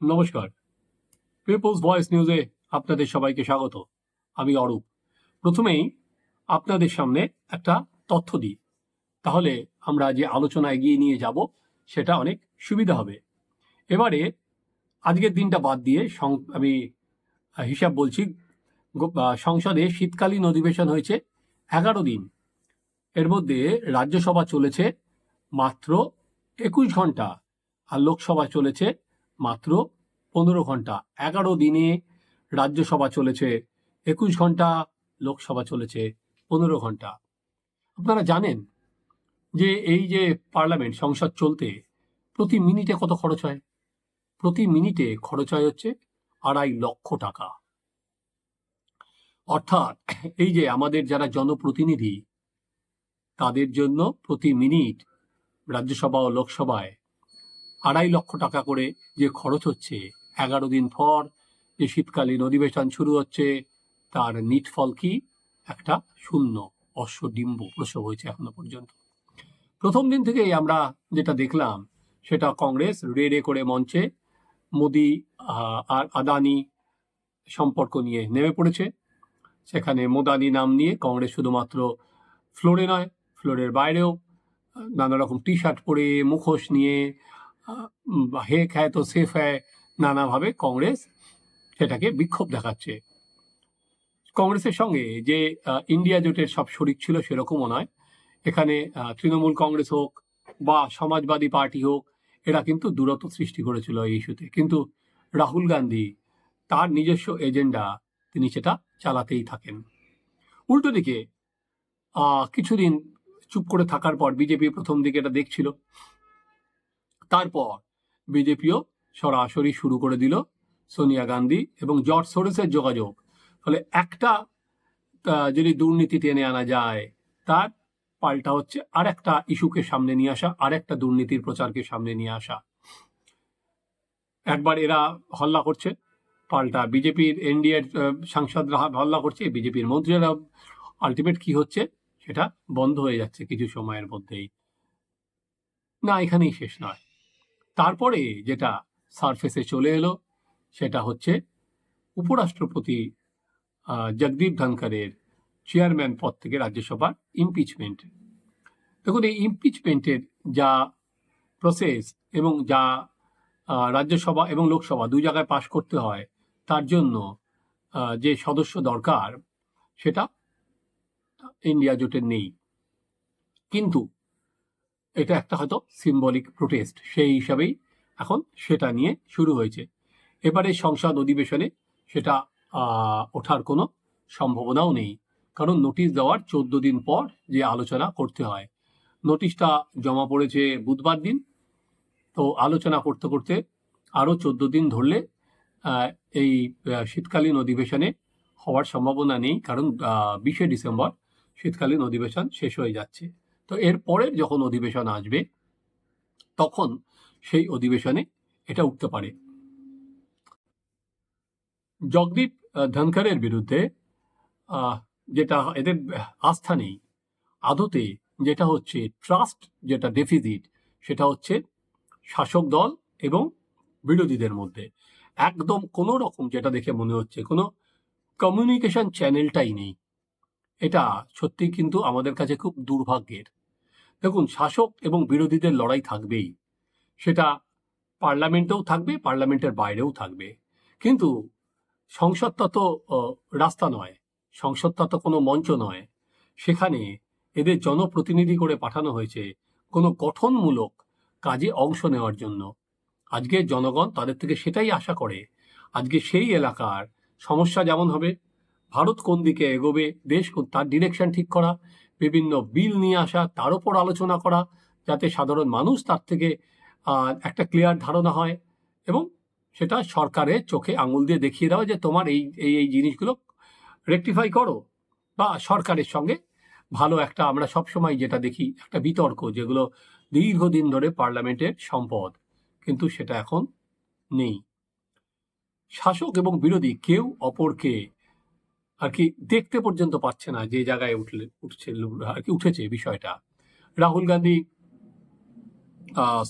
নমস্কার। People's voice নিউজে আপনাদের সবাইকে স্বাগত। আমি অরূপ। প্রথমেই আপনাদের সামনে একটা তথ্য দিই। তাহলে আমরা যে আলোচনা এগিয়ে নিয়ে যাব, সেটা অনেক সুবিধা হবে। এবারে আজকের দিনটা বাদ দিয়ে আমি হিসাব বলছি সংসদে শীতকালীন অধিবেশন হয়েছে এগারো দিন। এর মধ্যে রাজ্যসভা চলেছে মাত্র একুশ ঘণ্টা আর লোকসভা চলেছে মাত্র পনেরো ঘণ্টা। এগারো দিনে রাজ্যসভা চলেছে, একুশ ঘণ্টা, লোকসভা চলেছে পনেরো ঘণ্টা। আপনারা জানেন যে এই যে পার্লামেন্ট সংসদ চলতে প্রতি মিনিটে কত খরচ হয়? প্রতি মিনিটে খরচ হয় হচ্ছে আড়াই লক্ষ টাকা। অর্থাৎ এই যে আমাদের যারা জনপ্রতিনিধি, তাদের জন্য প্রতি মিনিট রাজ্যসভা ও লোকসভায় আড়াই লক্ষ টাকা করে যে খরচ হচ্ছে। এগারো দিন পর যে শীতকালীন অধিবেশন শুরু হচ্ছে, তার নিট ফল কি? একটা শূন্য অশ্বডিম্ব প্রসব হয়েছে এখনও পর্যন্ত। প্রথম দিন থেকেই আমরা যেটা দেখলাম, সেটা কংগ্রেস রেড়ে করে মঞ্চে মোদি আর আদানি সম্পর্ক নিয়ে নেমে পড়েছে। সেখানে মোদানি নাম নিয়ে কংগ্রেস শুধুমাত্র ফ্লোরে নয়, ফ্লোরের বাইরেও নানা রকম টি শার্ট পরে, মুখোশ নিয়ে হে খায় তো সেফ হ্যায় নানাভাবে কংগ্রেস সেটাকে বিক্ষোভ দেখাচ্ছে। কংগ্রেসের সঙ্গে যে ইন্ডিয়া জোটের সব শরিক ছিল সেরকমও নয়। এখানে তৃণমূল কংগ্রেস হোক বা সমাজবাদী পার্টি হোক, এরা কিন্তু দূরত্ব সৃষ্টি করেছিল এই ইস্যুতে। কিন্তু রাহুল গান্ধী, তার নিজস্ব এজেন্ডা তিনি সেটা চালাতেই থাকেন। উল্টো দিকে কিছুদিন চুপ করে থাকার পর বিজেপি প্রথম দিকে এটা দেখছিল। তারপর বিজেপিও সরাসরি শুরু করে দিল সোনিয়া গান্ধী এবং জর্জ সোরেসের যোগাযোগ। ফলে একটা যদি দুর্নীতি টেনে আনা যায়, তার পাল্টা হচ্ছে আর একটা ইস্যুকে সামনে নিয়ে আসা আর একটা দুর্নীতির প্রচারকে সামনে নিয়ে আসা। একবার এরা হল্লা করছে, পাল্টা বিজেপির এনডিএর সাংসদরা হল্লা করছে, বিজেপির মন্ত্রীরা আলটিমেট কি হচ্ছে, সেটা বন্ধ হয়ে যাচ্ছে কিছু সময়ের মধ্যেই। না, এখানেই শেষ নয়। তারপরে যেটা সারফেসে চলে এলো, সেটা হচ্ছে উপরাষ্ট্রপতি জগদীপ ধনখড়ের চেয়ারম্যান পদ থেকে রাজ্যসভার ইমপিচমেন্ট দেখুন, এই ইমপিচমেন্টের যা প্রসেস এবং যা রাজ্যসভা এবং লোকসভা দুই জায়গায় পাশ করতে হয়, তার জন্য যে সদস্য দরকার, সেটা ইন্ডিয়া জোটের নেই। কিন্তু এটা একটা হয়তো সিম্বলিক প্রোটেস্ট সেই হিসাবেই এখন সেটা নিয়ে শুরু হয়েছে। এবারে সংসদ অধিবেশনে সেটা ওঠার কোনো সম্ভাবনাও নেই। কারণ নোটিশ দেওয়ার চোদ্দ দিন পর যে আলোচনা করতে হয় নোটিশটা জমা পড়েছে বুধবার দিন। তো আলোচনা করতে করতে আরও চোদ্দ দিন ধরলে এই শীতকালীন অধিবেশনে হওয়ার সম্ভাবনা নেই। কারণ বিশে ডিসেম্বর শীতকালীন অধিবেশন শেষ হয়ে যাচ্ছে। তো এর পরের যখন অধিবেশন আসবে, তখন সেই অধিবেশনে এটা উঠতে পারে। জগদীপ ধনখড়ের বিরুদ্ধে যেটা এদের আস্থা নেই, আদতে যেটা হচ্ছে ট্রাস্ট যেটা ডেফিজিট সেটা হচ্ছে শাসক দল এবং বিরোধীদের মধ্যে। একদম কোনো রকম যেটা দেখে মনে হচ্ছে, কোনো কমিউনিকেশন চ্যানেলটাই নেই। এটা সত্যি কিন্তু আমাদের কাছে খুব দুর্ভাগ্যের। দেখুন, শাসক এবং বিরোধীদের লড়াই থাকবেই। সেটা পার্লামেন্টেও থাকবে, পার্লামেন্টের বাইরেও থাকবে। কিন্তু সংসদটা তো রাস্তা নয়। সংসদটা তো কোনো মঞ্চ নয়। সেখানে এদের জনপ্রতিনিধি করে পাঠানো হয়েছে কোনো গঠনমূলক কাজে অংশ নেওয়ার জন্য। আজকে জনগণ তাদের থেকে সেটাই আশা করে। আজকে সেই এলাকার সমস্যা যেমন হবে, ভারত কোন দিকে এগোবে, দেশ তার ডিরেকশন ঠিক করা বিভিন্ন বিল নিয়ে আসা, তার উপর আলোচনা করা, যাতে সাধারণ মানুষ তার থেকে একটা ক্লিয়ার ধারণা হয় এবং সেটা সরকারের চোখে আঙুল দিয়ে দেখিয়ে দেওয়া যে তোমার এই এই এই জিনিসগুলো রেকটিফাই করো বা সরকারের সঙ্গে ভালো একটা আমরা সবসময় যেটা দেখি একটা বিতর্ক যেগুলো দীর্ঘদিন ধরে পার্লামেন্টের সম্পদ, কিন্তু সেটা এখন নেই। শাসক এবং বিরোধী কেউ অপরকে আর কি দেখতে পর্যন্ত পাচ্ছে না যে জায়গায় উঠলে, উঠছে, আর কি উঠেছে বিষয়টা। রাহুল গান্ধী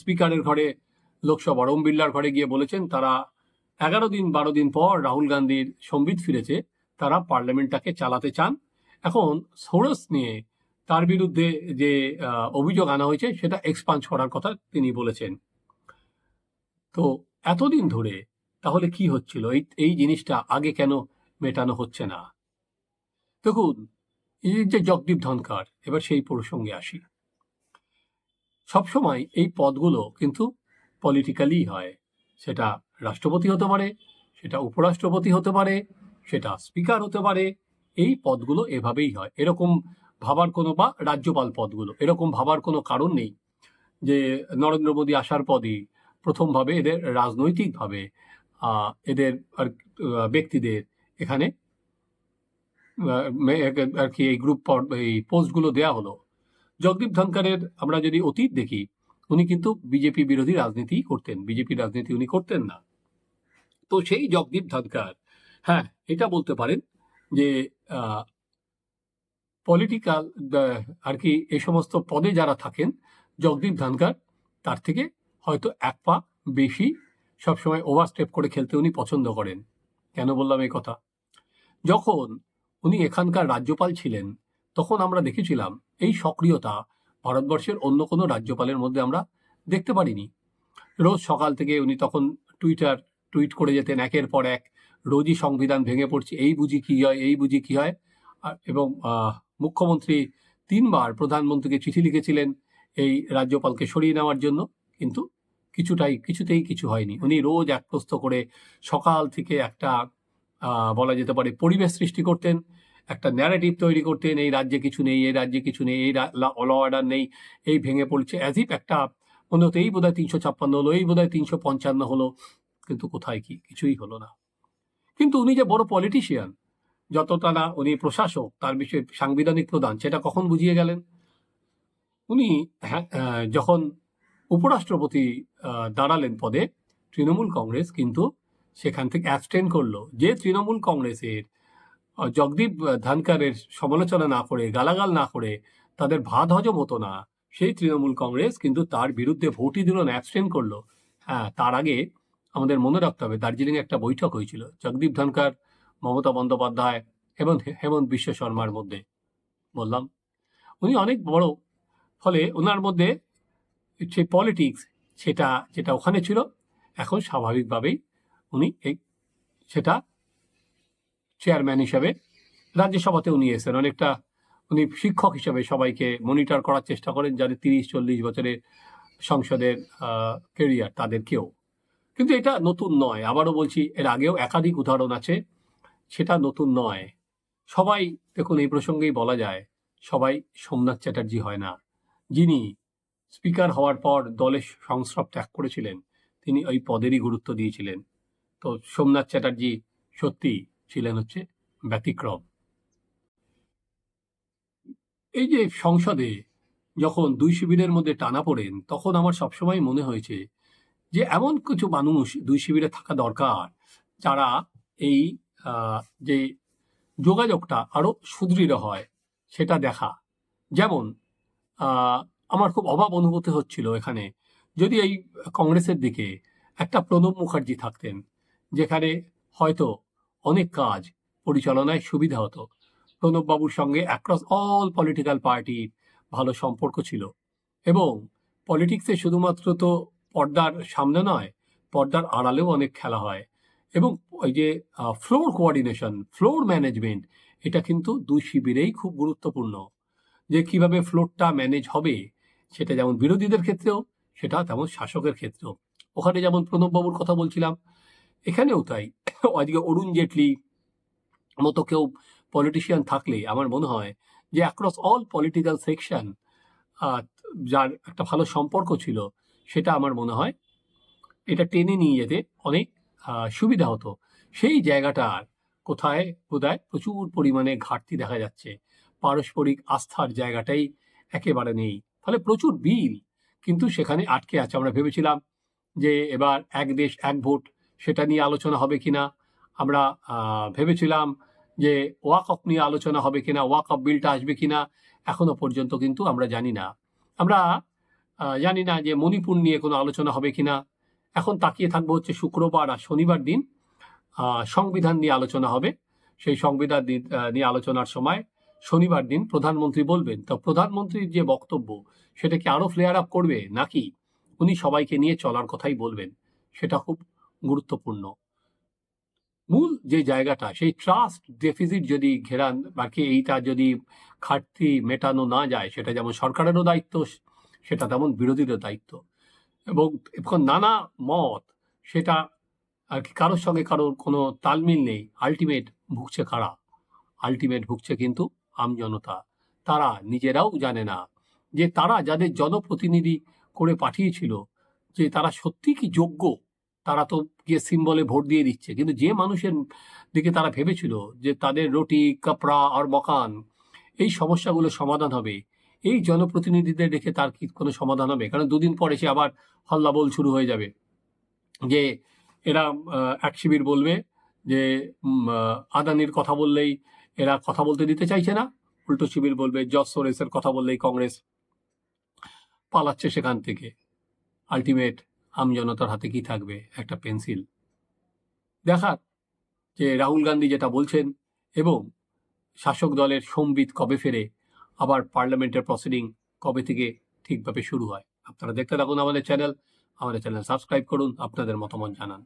স্পিকারের ঘরে লোকসভার ওম বিড়লার ঘরে গিয়ে বলেছেন, তারা এগারো দিন, বারো দিন পর রাহুল গান্ধীর সম্বিত ফিরেছে, তারা পার্লামেন্টটাকে চালাতে চান। এখন সোরস নিয়ে তার বিরুদ্ধে যে অভিযোগ আনা হয়েছে, সেটা এক্সপান্স করার কথা তিনি বলেছেন। তো এতদিন ধরে তাহলে কি হচ্ছিল? এই এই জিনিসটা আগে কেন মেটানো হচ্ছে না? দেখুন, এই যে জগদীপ ধনকার, এবার সেই প্রসঙ্গে আসি। সবসময় এই পদগুলো কিন্তু পলিটিক্যালি হয়। সেটা রাষ্ট্রপতি হতে পারে, সেটা উপরাষ্ট্রপতি হতে পারে, সেটা স্পিকার হতে পারে, এই পদগুলো এভাবেই হয়। এরকম ভাবার কোনো, বা রাজ্যপাল পদগুলো, এরকম ভাবার কোনো কারণ নেই যে নরেন্দ্র মোদী আসার পরই প্রথমভাবে এদের রাজনৈতিকভাবে এদের আর ব্যক্তিদের এখানে আর কি এই গ্রুপ এই পোস্টগুলো দেয়া হলো। জগদীপ ধনকারের আমরা যদি অতীত দেখি, উনি কিন্তু বিজেপি বিরোধী রাজনীতি করতেন। বিজেপি রাজনীতি উনি করতেন না। তো সেই জগদীপ ধনকার হ্যাঁ এটা বলতে পারেন যে পলিটিক্যাল আর কি এই সমস্ত পদে যারা থাকেন, জগদীপ ধনকার তার থেকে হয়তো এক পা বেশি সবসময় ওভারস্টেপ করে খেলতে উনি পছন্দ করেন। কেন বললাম এই কথা? যখন উনি এখানকার রাজ্যপাল ছিলেন, তখন আমরা দেখেছিলাম এই সক্রিয়তা ভারতবর্ষের অন্য কোনো রাজ্যপালের মধ্যে আমরা দেখতে পারিনি। রোজ সকাল থেকে উনি তখন টুইটার টুইট করে যেতেন, একের পর এক, রোজই সংবিধান ভেঙে পড়ছে, এই বুঝি কি হয়, এই বুঝি কি হয়। এবং মুখ্যমন্ত্রী তিনবার প্রধানমন্ত্রীকে চিঠি লিখেছিলেন এই রাজ্যপালকে সরিয়ে নেওয়ার জন্য, কিন্তু কিছুটাই, কিছুতেই কিছু হয়নি। উনি রোজ এক প্রস্ত করে সকাল থেকে একটা বলা যেতে পারে পরিবেশ সৃষ্টি করতেন একটা ন্যারেটিভ তৈরি করতেন এই রাজ্যে কিছু নেই এই রাজ্যে কিছু নেই এই ল অর্ডার নেই এই ভেঙে পড়ছে অ্যাজ ইফ একটা মনে হতো এই বোধহয় তিনশো ছাপ্পান্ন হলো এই বোধহয় তিনশো পঞ্চান্ন হলো কিন্তু কোথায় কি কিছুই হলো না। কিন্তু উনি যে বড় পলিটিশিয়ান যতটা না উনি প্রশাসক তার বিষয়ে সাংবিধানিক প্রধান সেটা কখন বুঝিয়ে গেলেন? উনি হ্যাঁ, যখন উপরাষ্ট্রপতি দাঁড়ালেন পদে তৃণমূল কংগ্রেস কিন্তু সেখান থেকে অ্যাবস্টেন করল। যে তৃণমূল কংগ্রেসের জগদীপ ধানকারের সমালোচনা না করে, গালাগাল না করে, তাদের ভাত হজম হতো না, সেই তৃণমূল কংগ্রেস কিন্তু তার বিরুদ্ধে ভোটই দিল না অ্যাবস্টেন করল। হ্যাঁ তার আগে আমাদের মনে রাখতে হবে দার্জিলিং একটা বৈঠক হয়েছিল, জগদীপ ধনকার, মমতা বন্দ্যোপাধ্যায় এবং হেমন্ত বিশ্ব শর্মার মধ্যে। বললাম, উনি অনেক বড়, ফলে ওনার মধ্যে যে পলিটিক্স সেটা, যেটা ওখানে ছিল, এখন স্বাভাবিকভাবেই উনি এই সেটা চেয়ারম্যান হিসাবে রাজ্যসভাতে উনি এসেছেন। অনেকটা উনি শিক্ষক হিসাবে সবাইকে মনিটর করার চেষ্টা করেন যাদের তিরিশ, চল্লিশ বছরের সংসদের কেরিয়ার তাদেরকেও। কিন্তু এটা নতুন নয়। আবারও বলছি, এর আগেও একাধিক উদাহরণ আছে, সেটা নতুন নয়। সবাই, দেখুন, এই প্রসঙ্গেই বলা যায়, সবাই সোমনাথ চ্যাটার্জি হয় না। যিনি স্পিকার হওয়ার পর দলের সংস্রব ত্যাগ করেছিলেন, তিনি ওই পদেরই গুরুত্ব দিয়েছিলেন। তো সোমনাথ চ্যাটার্জি সত্যি ছিলেন হচ্ছে ব্যতিক্রম। এই যে সংসদে যখন দুই শিবিরের মধ্যে টানা পড়েন, তখন আমার সবসময় মনে হয়েছে যে এমন কিছু মানুষ দুই শিবিরে থাকা দরকার যারা এই যে যোগাযোগটা আরও সুদৃঢ় হয় সেটা দেখা। যেমন আমার খুব অভাব অনুভূতি হচ্ছিল এখানে। যদি এই কংগ্রেসের দিকে একটা প্রণব মুখার্জি থাকতেন যেখানে হয়তো অনেক কাজ পরিচালনায় সুবিধা হতো। প্রণববাবুর সঙ্গে অ্যাক্রস অল পলিটিক্যাল পার্টির ভালো সম্পর্ক ছিল এবং পলিটিক্সে শুধুমাত্র তো পর্দার সামনে নয়, পর্দার আড়ালেও অনেক খেলা হয় এবং ওই যে ফ্লোর কোঅর্ডিনেশন ফ্লোর ম্যানেজমেন্ট এটা কিন্তু দুই শিবিরেই খুব গুরুত্বপূর্ণ। যে কীভাবে ফ্লোরটা ম্যানেজ হবে সেটা যেমন বিরোধীদের ক্ষেত্রেও, সেটা তেমন শাসকের ক্ষেত্রেও। ওখানে যেমন প্রণববাবুর কথা বলছিলাম এখানেও তাই। ওইদিকে অরুণ জেটলি মতো কেউ পলিটিশিয়ান থাকলে আমার মনে হয় যে অ্যাক্রস অল পলিটিক্যাল সেকশন যার একটা ভালো সম্পর্ক ছিল, সেটা আমার মনে হয় এটা টেনে নিয়ে যেতে অনেক সুবিধা হতো। সেই জায়গাটার কোথায় কোথায় প্রচুর পরিমাণে ঘাটতি দেখা যাচ্ছে। পারস্পরিক আস্থার জায়গাটাই একেবারে নেই। ফলে প্রচুর বিল কিন্তু সেখানে আটকে আছে। আমরা ভেবেছিলাম যে এবার এক দেশ এক ভোট সেটা নিয়ে আলোচনা হবে কিনা? আমরা ভেবেছিলাম যে ওয়াক অফ নিয়ে আলোচনা হবে কিনা ওয়াক অফ বিলটা আসবে কিনা, এখনও পর্যন্ত কিন্তু আমরা জানি না। আমরা জানি না যে মণিপুর নিয়ে কোনো আলোচনা হবে কিনা। এখন তাকিয়ে থাকব হচ্ছে শুক্রবার আর শনিবার দিন সংবিধান নিয়ে আলোচনা হবে। সেই সংবিধান নিয়ে আলোচনার সময় শনিবার দিন প্রধানমন্ত্রী বলবেন, তো প্রধানমন্ত্রীর যে বক্তব্য সেটাকে আরও ফ্লেয়ার আপ করবে নাকি? উনি সবাইকে নিয়ে চলার কথাই বলবেন। সেটা খুব গুরুত্বপূর্ণ। মূল যে জায়গাটা, সেই ট্রাস্ট ডেফিসিট যদি ঘেরান বাকি এইটা যদি ঘাটতি মেটানো না যায়, সেটা যেমন সরকারেরও দায়িত্ব, সেটা তেমন বিরোধীরও দায়িত্ব। এবং এখন নানা মত, সেটা আর কি কারোর সঙ্গে কারোর কোনো তালমিল নেই আলটিমেট ভুগছে কারা? আলটিমেট ভুগছে কিন্তু আমজনতা তারা নিজেরাও জানে না যে তারা যাদের জনপ্রতিনিধি করে পাঠিয়েছিল, যে তারা সত্যি কি যোগ্য? তারা তো গিয়ে সিম্বলে ভোট দিয়ে দিচ্ছে। কিন্তু যে মানুষের দিকে তারা ভেবেছিল যে তাদের রুটি, কাপড়া আর মকান, এই সমস্যাগুলো সমাধান হবে, এই জনপ্রতিনিধিদের রেখে তার কি কোনো সমাধান হবে? কারণ দুদিন পরে সে আবার হল্লাবোল শুরু হয়ে যাবে। যে এরা এক শিবির বলবে যে আদানির কথা বললেই এরা কথা বলতে দিতে চাইছে না। উল্টো শিবির বলবে, জজ সোরেসের কথা বললেই কংগ্রেস পালাচ্ছে সেখান থেকে। আলটিমেট আমজনতার হাতে কি থাকবে? একটা পেন্সিল। দেখার যে রাহুল গান্ধী যেটা বলছেন এবং শাসক দলের সম্বিত কবে ফেরে, আবার পার্লামেন্টের প্রসিডিং কবে থেকে ঠিকভাবে শুরু হয়। আপনারা দেখতে থাকুন আমাদের চ্যানেল। আমাদের চ্যানেল সাবস্ক্রাইব করুন, আপনাদের মতামত জানান।